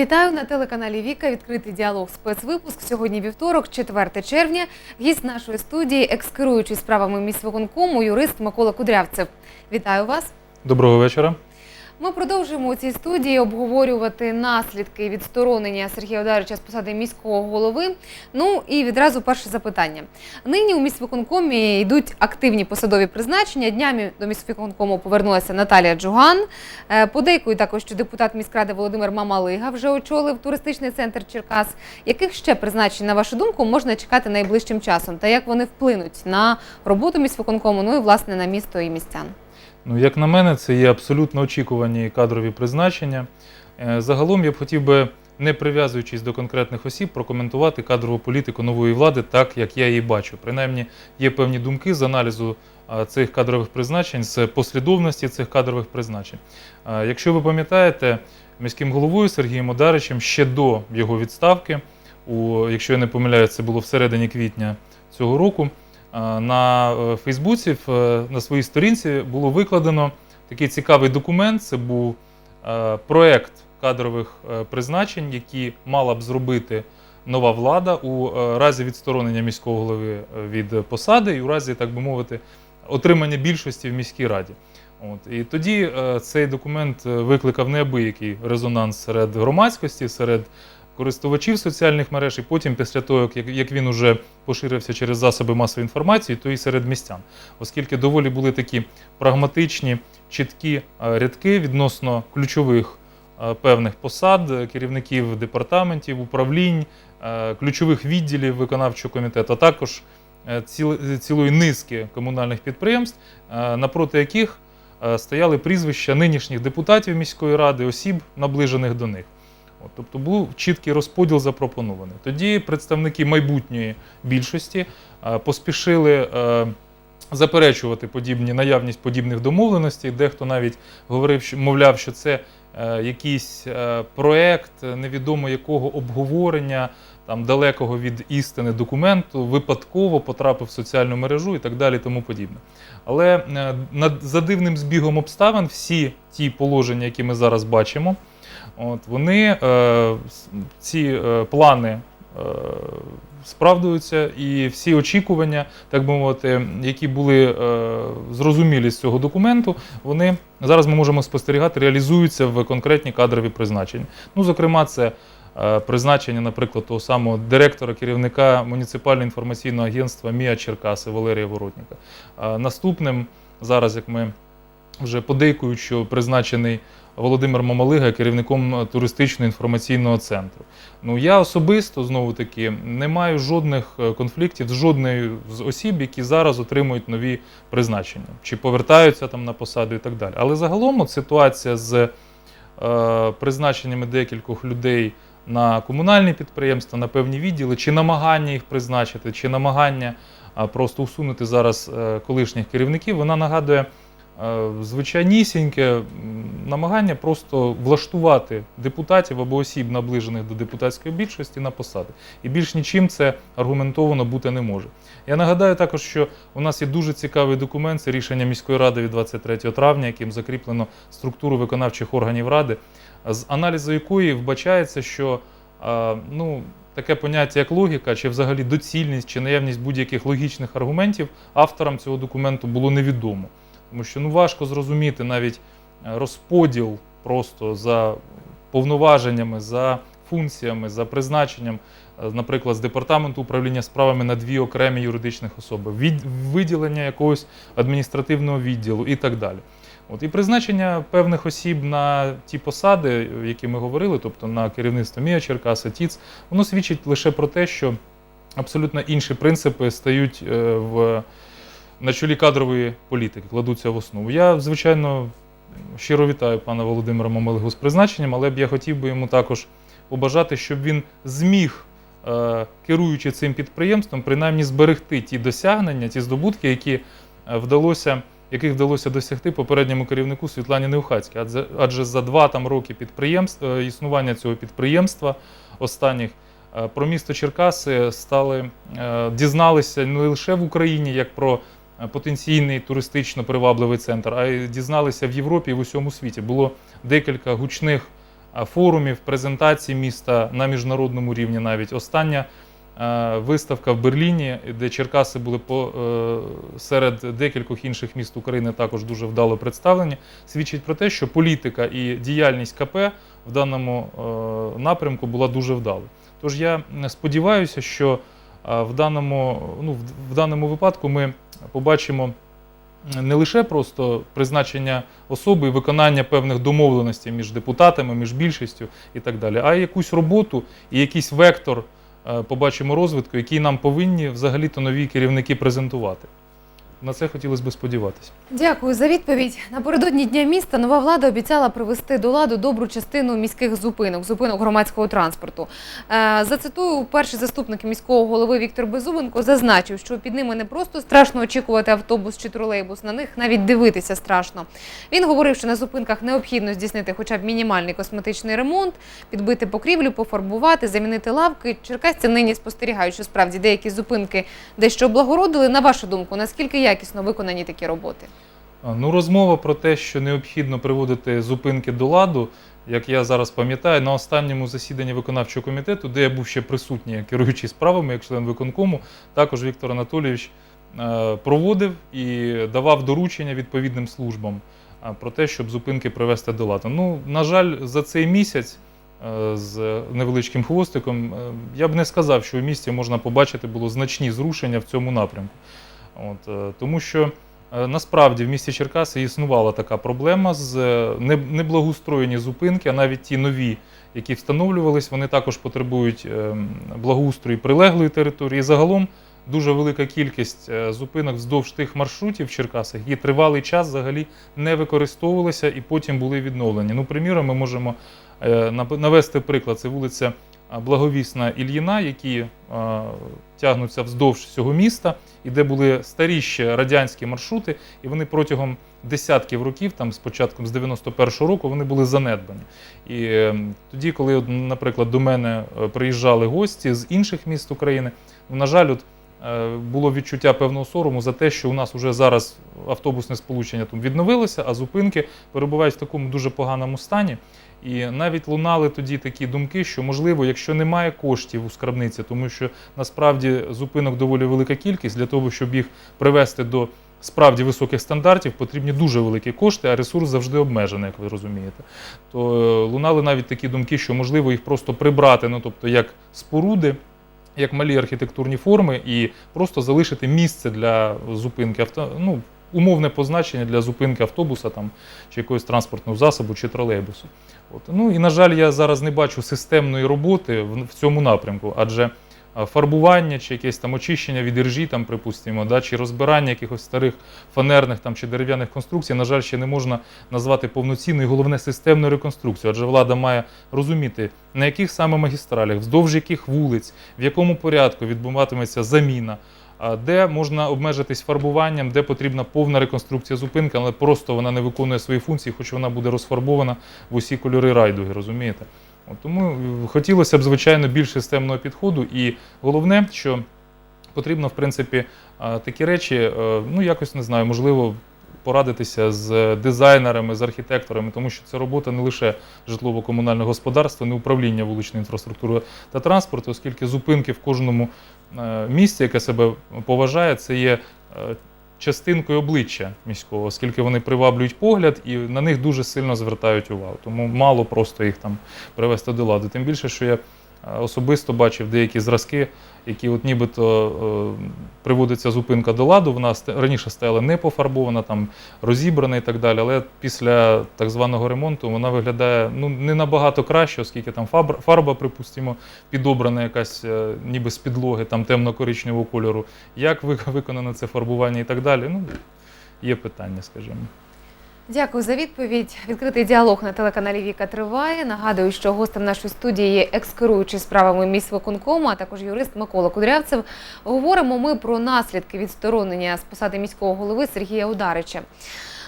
Вітаю на телеканалі Віка. Відкритий діалог спецвипуск. Сьогодні вівторок, 4 червня. Гість нашої студії, екскеруючий справами міськвиконкому, юрист Микола Кудрявцев. Вітаю вас. Доброго вечора. Ми продовжуємо у цій студії обговорювати наслідки відсторонення Сергія Одарича з посади міського голови. Ну і відразу перше запитання. Нині у міськвиконкомі йдуть активні посадові призначення. Днями до міськвиконкому повернулася Наталія Джуган. Е, Подейкують також, що депутат міськради Володимир Мамалига вже очолив туристичний центр Черкас. Яких ще призначень, на вашу думку, можна чекати найближчим часом? Та як вони вплинуть на роботу міськвиконкому, ну і власне на місто і містян? Ну, як на мене, це є абсолютно очікувані кадрові призначення. Е, Загалом я б хотів би, не прив'язуючись до конкретних осіб, прокоментувати кадрову політику нової влади так, як я її бачу. Принаймні, є певні думки з аналізу цих кадрових призначень, з послідовності цих кадрових призначень. Якщо ви пам'ятаєте, міським головою Сергієм Одаричем ще до його відставки, у, якщо я не помиляюсь, це було всередині квітня цього року. А, На е, Фейсбуці е, на своїй сторінці було викладено такий цікавий документ. Це був е, проект кадрових е, призначень, які мала б зробити нова влада у е, разі відсторонення міського голови е, від посади і у разі, так би мовити, отримання більшості в міській раді. От і тоді е, цей документ е, викликав неабиякий резонанс серед громадськості, серед користувачів соціальних мереж, і потім, після того, як, він уже поширився через засоби масової інформації, то і серед містян, оскільки доволі були такі прагматичні, чіткі е, рядки відносно ключових е, певних посад, е, керівників департаментів, управлінь, ключових відділів виконавчого комітету, а також цілої низки комунальних підприємств, напроти яких стояли прізвища нинішніх депутатів міської ради, осіб, наближених до них. От, тобто був чіткий розподіл запропонований. Тоді представники майбутньої більшості е, поспішили е, заперечувати подібні наявність подібних домовленостей. Дехто навіть говорив, що мовляв, що це е, якийсь е, проект невідомо якого обговорення там далекого від істини документу, випадково потрапив в соціальну мережу і так далі, тому подібне. Але е, над- за дивним збігом обставин всі ті положення, які ми зараз бачимо, от, вони е, ці е, плани е, справдуються, і всі очікування, так би мовити, які були е, зрозумілі з цього документу, вони зараз ми можемо спостерігати, реалізуються в конкретні кадрові призначення. Ну, зокрема, це е, призначення, наприклад, того самого директора, керівника муніципального інформаційного агентства МІА Черкаси Валерія Воротніка. Е, Наступним зараз, як ми вже подейкують, що призначений Володимир Мамалига керівником е, туристичного інформаційного центру. Ну я особисто знову таки не маю жодних е, конфліктів з жодною з осіб, які зараз отримують нові призначення, чи повертаються там на посаду і так далі. Але загалом от ситуація з е, призначеннями декількох людей на комунальні підприємства, на певні відділи, чи намагання їх призначити, чи намагання просто усунути зараз е, колишніх керівників, вона нагадує звичайнісіньке намагання просто влаштувати депутатів або осіб, наближених до депутатської більшості, на посади. І більш нічим це аргументовано бути не може. Я нагадаю також, що у нас є дуже цікавий документ, це рішення міської ради від 23 травня, яким закріплено структуру виконавчих органів ради, з аналізу якої вбачається, що е, ну, таке поняття як логіка, чи взагалі доцільність, чи наявність будь-яких логічних аргументів авторам цього документу було невідомо. Тому що ну, важко зрозуміти навіть е, розподіл просто за повноваженнями, за функціями, за призначенням, е, наприклад, з департаменту управління справами на дві окремі юридичних особи, від, виділення якогось адміністративного відділу і так далі. От і призначення певних осіб на ті посади, які ми говорили, тобто на керівництво МІА Черкаса, ТІЦ, воно свідчить лише про те, що абсолютно інші принципи стають е, в, на чолі кадрової політики, кладуться в основу. Я, звичайно, щиро вітаю пана Володимира Мамалигу з призначенням, але б я хотів би йому також побажати, щоб він зміг, е, керуючи цим підприємством, принаймні зберегти ті досягнення, ті здобутки, які е, вдалося яких вдалося досягти попередньому керівнику Світлані Неухацькій. Адже, адже за два там роки підприємств, е, існування цього підприємства останніх про місто Черкаси стали дізналися не лише в Україні як про потенційний туристично привабливий центр, а дізналися в Європі і в усьому світі. Було декілька гучних форумів, презентацій міста на міжнародному рівні. Навіть остання е, виставка в Берліні, де Черкаси були по, е, серед декількох інших міст України також дуже вдало представлені, свідчить про те, що політика і діяльність КП в даному е, напрямку була дуже вдалою. Тож я сподіваюся, що е, в даному, ну, в даному випадку ми побачимо не лише просто призначення особи і виконання певних домовленостей між депутатами, між більшістю і так далі, а якусь роботу і якийсь вектор е, побачимо розвитку, який нам повинні взагалі-то нові керівники презентувати. На це хотілося б сподіватися. Дякую за відповідь. Напередодні дня міста нова влада обіцяла привести до ладу добру частину міських зупинок, зупинок громадського транспорту. Е, Зацитую, перший заступник міського голови Віктор Безубенко зазначив, що під ними не просто страшно очікувати автобус чи тролейбус, на них навіть дивитися страшно. Він говорив, що на зупинках необхідно здійснити хоча б мінімальний косметичний ремонт, підбити покрівлю, пофарбувати, замінити лавки. Черкасці нині спостерігають, що справді деякі зупинки дещо облагородили. На вашу думку, наскільки якісно виконані такі роботи? Ну, розмова про те, що необхідно приводити зупинки до ладу, як я зараз пам'ятаю, на останньому засіданні виконавчого комітету, де я був ще присутній, як керуючий справами, як член виконкому, також Віктор Анатолійович е, проводив і давав доручення відповідним службам е, про те, щоб зупинки привести до ладу. Ну, на жаль, за цей місяць. е, З невеличким хвостиком, я б не сказав, що у місті можна побачити було значні зрушення в цьому напрямку. От, е, тому що Е, Насправді в місті Черкаси існувала така проблема з е, неблагоустроєні зупинки, а навіть ті нові, які встановлювались, вони також потребують благоустрою прилеглої території. І загалом дуже велика кількість зупинок вздовж тих маршрутів в Черкасах, які тривалий час взагалі не використовувалися і потім були відновлені. Ну, приміром, ми можемо навести приклад. Це вулиця Благовісна Ільїна, які е, тягнуться вздовж всього міста, і де були старі ще радянські маршрути, і вони протягом десятків років, там спочатку з 91-го року, вони були занедбані. І е, тоді, коли, наприклад, до мене е, приїжджали гості з інших міст України, ну, на жаль, от, е, було відчуття певного сорому за те, що у нас вже зараз автобусне сполучення там відновилося, а зупинки перебувають в такому дуже поганому стані. І навіть лунали тоді такі думки, що можливо, якщо немає коштів у скарбниці, тому що насправді зупинок доволі велика кількість для того, щоб їх привести до справді високих стандартів, потрібні дуже великі кошти, а ресурс завжди обмежений, як ви розумієте. То е, лунали навіть такі думки, що можливо їх просто прибрати, ну тобто як споруди. Як малі архітектурні форми, і просто залишити місце для зупинки авто, ну, умовне позначення для зупинки автобуса там, чи якогось транспортного засобу, чи тролейбусу. От. Ну і на жаль, я зараз не бачу системної роботи в, в цьому напрямку, адже фарбування чи якесь там очищення від іржі, там, припустимо, да, чи розбирання якихось старих фанерних там, чи дерев'яних конструкцій, на жаль, ще не можна назвати повноцінною, головне системною реконструкцією. Адже влада має розуміти, на яких саме магістралях, вздовж яких вулиць, в якому порядку відбуватиметься заміна. Де можна обмежитись фарбуванням, де потрібна повна реконструкція зупинки, але просто вона не виконує свої функції, хоч вона буде розфарбована в усі кольори райдуги, розумієте? От, тому е, хотілося б, звичайно, більш системного підходу. І головне, що потрібно, в принципі, такі речі, е, ну якось не знаю, можливо, порадитися з дизайнерами, з архітекторами, тому що це робота не лише житлово-комунального господарства, не управління вуличної інфраструктури та транспорту, оскільки зупинки в кожному е, місці, яке себе поважає, це є е, частинкою обличчя міського, оскільки вони приваблюють погляд і на них дуже сильно звертають увагу. Тому мало просто їх там привести до ладу. Тим більше, що я особисто бачив деякі зразки, які от нібито е, приводиться зупинка до ладу. Вона раніше стояла не пофарбована, там розібрана і так далі. Але після так званого ремонту вона виглядає ну не набагато краще, оскільки там фарба, припустимо, підобрана якась е, ніби з підлоги, там темно-коричневого кольору. Як ви- виконано це фарбування і так далі? Ну є питання, скажімо. Дякую за відповідь. Відкритий діалог на телеканалі Віка триває. Нагадую, що гостем нашої студії є екс-керуючий справами міськвиконкому, а також юрист Микола Кудрявцев. Говоримо ми про наслідки відсторонення з посади міського голови Сергія Ударича.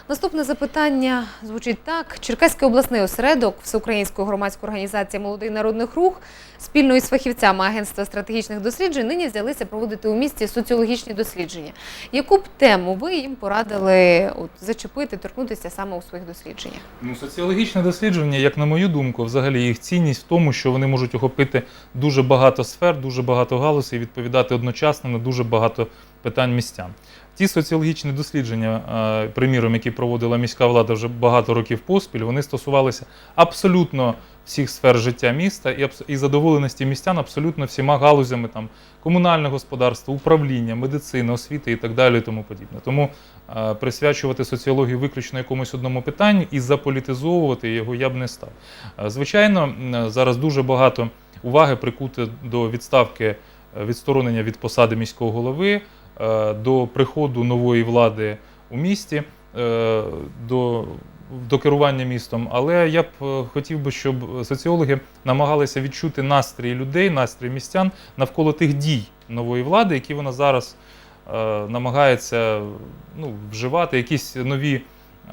Наступне запитання звучить так: Черкаський обласний осередок Всеукраїнської громадської організації Молодий народних рух спільно із фахівцями Агентства стратегічних досліджень нині взялися проводити у місті соціологічні дослідження. Яку б тему ви їм порадили от, зачепити, торкнутися саме у своїх дослідженнях? Ну, соціологічне дослідження, як на мою думку, взагалі їх цінність в тому, що вони можуть охопити дуже багато сфер, дуже багато галузей, і відповідати одночасно на дуже багато питань містян. Ті соціологічні дослідження, е, приміром, які проводила міська влада вже багато років поспіль, вони стосувалися абсолютно всіх сфер життя міста і, задоволеності містян абсолютно всіма галузями там комунальне господарство, управління, медицина, освіта і так далі, тому подібне. Тому е, присвячувати соціологію виключно якомусь одному питанню і заполітизовувати його я б не став. Е, Звичайно, зараз дуже багато уваги прикуте до відставки відсторонення від посади міського голови, до приходу нової влади у місті, е, до, до керування містом. Але я б е, хотів би, щоб соціологи намагалися відчути настрій людей, настрій містян навколо тих дій нової влади, які вона зараз е, намагається ну, вживати, якісь нові е,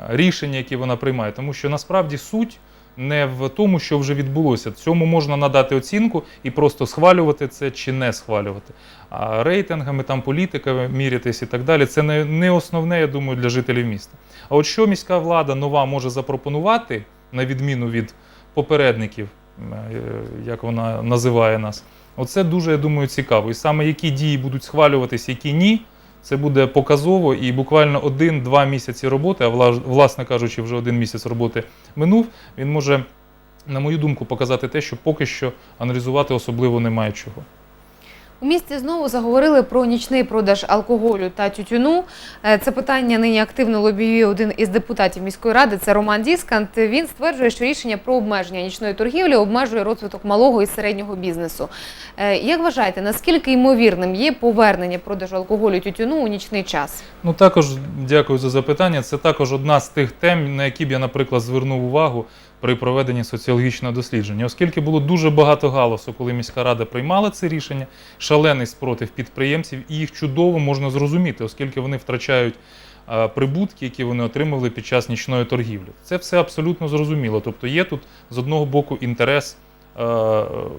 рішення, які вона приймає. Тому що насправді суть не в тому, що вже відбулося. Цьому можна надати оцінку і просто схвалювати це чи не схвалювати. А рейтингами, там політиками мірятись і так далі. Це не, не основне, я думаю, для жителів міста. А от що міська влада нова може запропонувати, на відміну від попередників, е, як вона називає нас, оце дуже, я думаю, цікаво. І саме які дії будуть схвалюватись, які ні. Це буде показово і буквально один-два місяці роботи, а вла- власне кажучи, вже один місяць роботи минув. Він може, на мою думку, показати те, що поки що аналізувати особливо немає чого. У місті знову заговорили про нічний продаж алкоголю та тютюну. Е, Це питання нині активно лобіює один із депутатів міської ради. Це Роман Діскант. Він стверджує, що рішення про обмеження нічної торгівлі обмежує розвиток малого і середнього бізнесу. Е, Як вважаєте, наскільки ймовірним є повернення продажу алкоголю і тютюну у нічний час? Ну також дякую за запитання. Це також одна з тих тем, на які б я, наприклад, звернув увагу при проведенні соціологічного дослідження, оскільки було дуже багато галасу, коли міська рада приймала це рішення, шалений спротив підприємців, і їх чудово можна зрозуміти, оскільки вони втрачають прибутки, які вони отримували під час нічної торгівлі. Це все абсолютно зрозуміло. Тобто є тут з одного боку інтерес.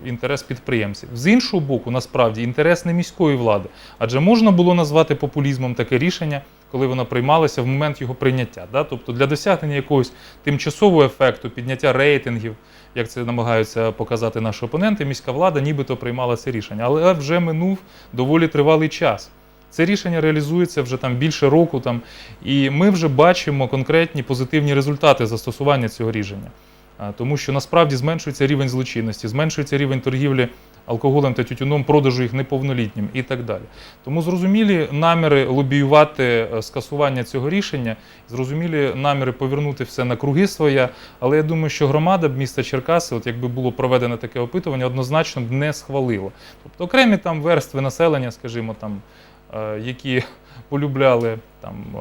Інтерес підприємців з іншого боку, насправді інтерес не міської влади, адже можна було назвати популізмом таке рішення, коли воно приймалося в момент його прийняття. Да? Тобто для досягнення якогось тимчасового ефекту, підняття рейтингів, як це намагаються показати наші опоненти, міська влада нібито приймала це рішення. Але вже минув доволі тривалий час. Це рішення реалізується вже там більше року, там, і ми вже бачимо конкретні позитивні результати застосування цього рішення. Тому що насправді зменшується рівень злочинності, зменшується рівень торгівлі алкоголем та тютюном, продажу їх неповнолітнім і так далі. Тому зрозумілі наміри лобіювати е, скасування цього рішення, зрозумілі наміри повернути все на круги своя. Але я думаю, що громада б міста Черкаси, от якби було проведено таке опитування, однозначно б не схвалила. Тобто окремі там верстви населення, скажімо, там, які полюбляли там е,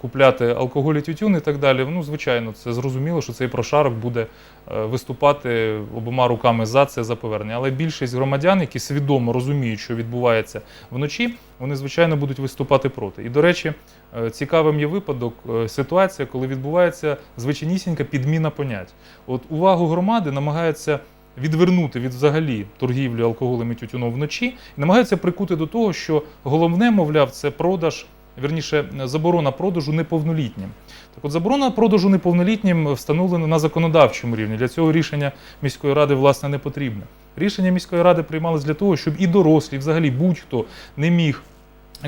купляти алкоголь і тютюн і так далі. Ну, звичайно, це зрозуміло, що цей прошарок буде е, виступати обома руками за це за повернення. Але більшість громадян, які свідомо розуміють, що відбувається вночі, вони звичайно будуть виступати проти. І до речі, е, цікавим є випадок, е, ситуація, коли відбувається звичайнісінька підміна понять. От увагу громади намагаються відвернути від взагалі торгівлі алкоголем і тютюном вночі і намагаються прикути до того, що головне, мовляв, це продаж, вірніше, заборона продажу неповнолітнім. Так от заборона продажу неповнолітнім встановлена на законодавчому рівні. Для цього рішення міської ради власне не потрібне. Рішення міської ради приймалось для того, щоб і дорослі, взагалі будь-хто не міг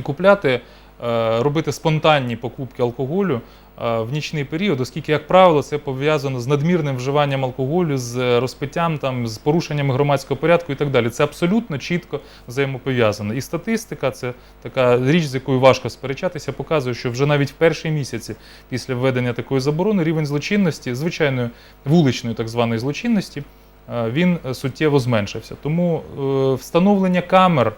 купляти, е, робити спонтанні покупки алкоголю в нічний період, оскільки, як правило, це пов'язано з надмірним вживанням алкоголю, з розпиттям, там, з порушеннями громадського порядку і так далі. Це абсолютно чітко взаємопов'язано. І статистика, це така річ, з якою важко сперечатися, показує, що вже навіть в перші місяці після введення такої заборони рівень злочинності, звичайної вуличної так званої злочинності, е, він суттєво зменшився. Тому е, встановлення камер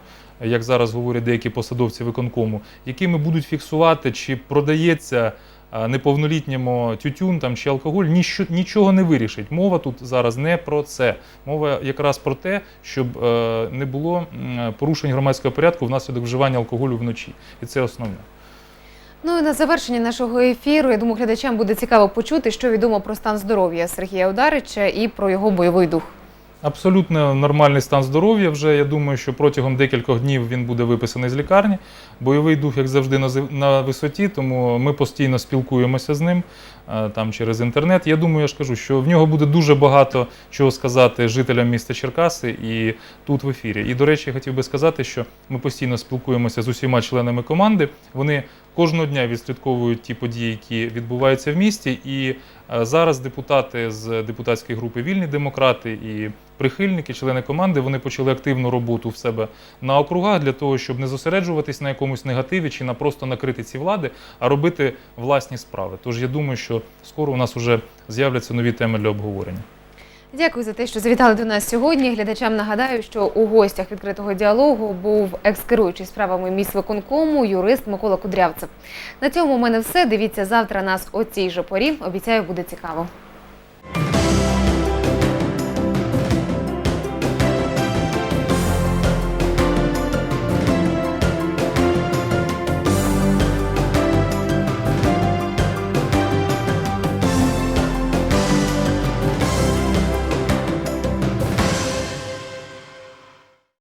як зараз говорять деякі посадовці виконкому, якими будуть фіксувати, чи продається неповнолітньому тютюн там, чи алкоголь, ніщо, нічого не вирішить. Мова тут зараз не про це. Мова якраз про те, щоб е, не було порушень громадського порядку внаслідок вживання алкоголю вночі. І це основне. Ну і на завершення нашого ефіру, я думаю, глядачам буде цікаво почути, що відомо про стан здоров'я Сергія Ударича і про його бойовий дух. Абсолютно нормальний стан здоров'я. Вже я думаю, що протягом декількох днів він буде виписаний з лікарні. Бойовий дух, як завжди, на висоті, тому ми постійно спілкуємося з ним там через інтернет. Я думаю, я ж кажу, що в нього буде дуже багато чого сказати жителям міста Черкаси і тут в ефірі. І до речі, хотів би сказати, що ми постійно спілкуємося з усіма членами команди. Вони кожного дня відслідковують ті події, які відбуваються в місті. І е, зараз депутати з депутатської групи Вільні демократи і прихильники, члени команди, вони почали активну роботу в себе на округах для того, щоб не зосереджуватись на якомусь негативі чи на просто на критиці влади, а робити власні справи. Тож я думаю, скоро у нас вже з'являться нові теми для обговорення. Дякую за те, що завітали до нас сьогодні. Глядачам нагадаю, що у гостях відкритого діалогу був екс-керуючий справами міськвиконкому юрист Микола Кудрявцев. На цьому у мене все. Дивіться завтра нас о цій же порі. Обіцяю, буде цікаво.